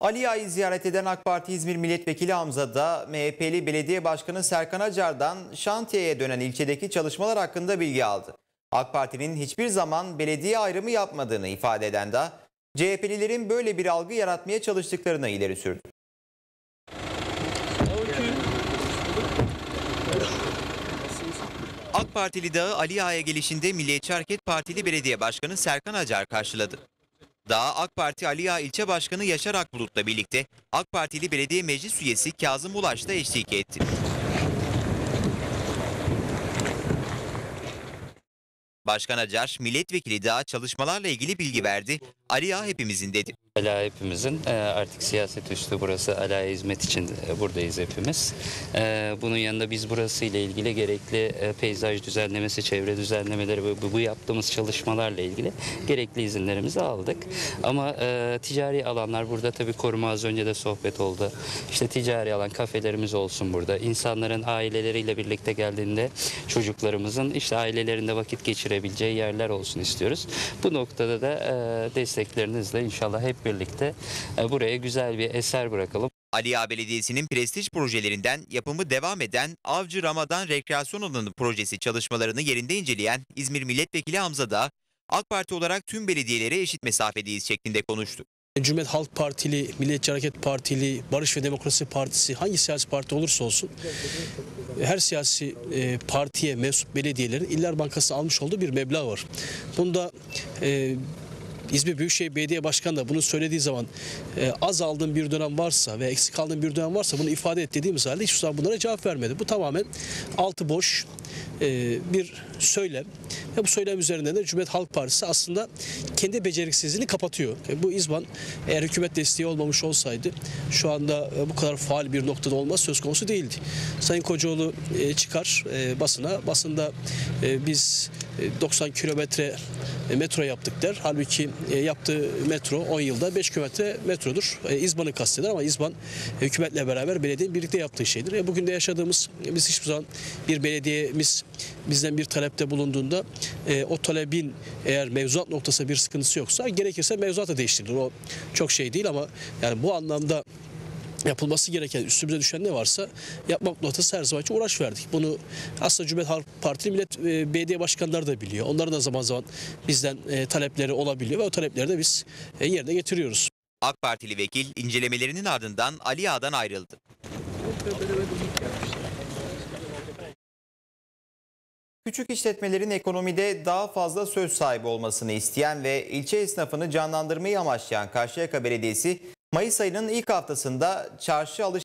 Ali Ağa'yı ziyaret eden AK Parti İzmir Milletvekili Hamza da MHP'li Belediye Başkanı Serkan Acar'dan şantiyeye dönen ilçedeki çalışmalar hakkında bilgi aldı. AK Parti'nin hiçbir zaman belediye ayrımı yapmadığını ifade eden de CHP'lilerin böyle bir algı yaratmaya çalıştıklarını ileri sürdü. AK Partili dağı Ali Ağa'ya gelişinde Milliyetçi Hareket Partili Belediye Başkanı Serkan Acar karşıladı. Dağa AK Parti Ali Ağa İlçe Başkanı Yaşar Akbulut'la birlikte AK Partili Belediye Meclis Üyesi Kazım Ulaş da eşlik etti. Başkan Acar, milletvekili Dağa çalışmalarla ilgili bilgi verdi. Ali Ağa hepimizin dedi. Ala hepimizin e, artık siyaset üstü burası Ala hizmet için e, buradayız hepimiz. E, Bunun yanında biz burası ile ilgili gerekli peyzaj düzenlemesi, çevre düzenlemeleri ve bu- yaptığımız çalışmalarla ilgili gerekli izinlerimizi aldık. Ama ticari alanlar burada tabii koruma az önce de sohbet oldu. İşte ticari alan kafelerimiz olsun burada. İnsanların aileleriyle birlikte geldiğinde çocuklarımızın işte ailelerinde vakit geçirebileceği yerler olsun istiyoruz. Bu noktada da e, desteklerinizle inşallah hep birlikte e, buraya güzel bir eser bırakalım. Ali Ağa Belediyesi'nin prestij projelerinden yapımı devam eden Avcı Ramadan Rekreasyon Alanı projesi çalışmalarını yerinde inceleyen İzmir Milletvekili Hamza da AK Parti olarak tüm belediyelere eşit mesafedeyiz şeklinde konuştu. Cumhuriyet Halk Partili, Milliyetçi Hareket Partili, Barış ve Demokrasi Partisi hangi siyasi parti olursa olsun her siyasi e, partiye mensup belediyelerin İller Bankası almış olduğu bir meblağ var. Bunda e, İzmir Büyükşehir Belediye Başkanı da bunu söylediği zaman e, az aldığım bir dönem varsa ve eksik aldığım bir dönem varsa bunu ifade et dediğimiz halde hiçbir zaman bunlara cevap vermedi. Bu tamamen altı boş e, bir söylem ve bu söylem üzerinden de Cumhuriyet Halk Partisi aslında kendi beceriksizliğini kapatıyor. E, bu İzban eğer hükümet desteği olmamış olsaydı şu anda e, bu kadar faal bir noktada olmaz söz konusu değildi. Sayın Kocaoğlu e, çıkar e, basına. Basında e, biz e, 90 kilometre e, metro yaptık der. Halbuki e, yaptığı metro 10 yılda 5 kilometre metrodur. E, İzban'ı kasteder ama İzban e, hükümetle beraber belediyenin birlikte yaptığı şeydir. E, bugün de yaşadığımız e, biz hiçbir zaman bir belediyemiz bizden bir talepte bulunduğunda e, o talebin eğer mevzuat noktası bir sıkıntısı yoksa gerekirse mevzuat da değiştirilir. O çok şey değil ama yani bu anlamda yapılması gereken üstümüze düşen ne varsa yapmak noktası her zaman için uğraş verdik. Bunu aslında Cumhuriyet Halk Partili millet e, belediye başkanları da biliyor. Onların da zaman zaman bizden e, talepleri olabiliyor ve o talepleri de biz e, yerine getiriyoruz. AK Partili vekil incelemelerinin ardından Ali Ağa'dan ayrıldı. Küçük işletmelerin ekonomide daha fazla söz sahibi olmasını isteyen ve ilçe esnafını canlandırmayı amaçlayan Karşıyaka Belediyesi Mayıs ayının ilk haftasında çarşı alışveriş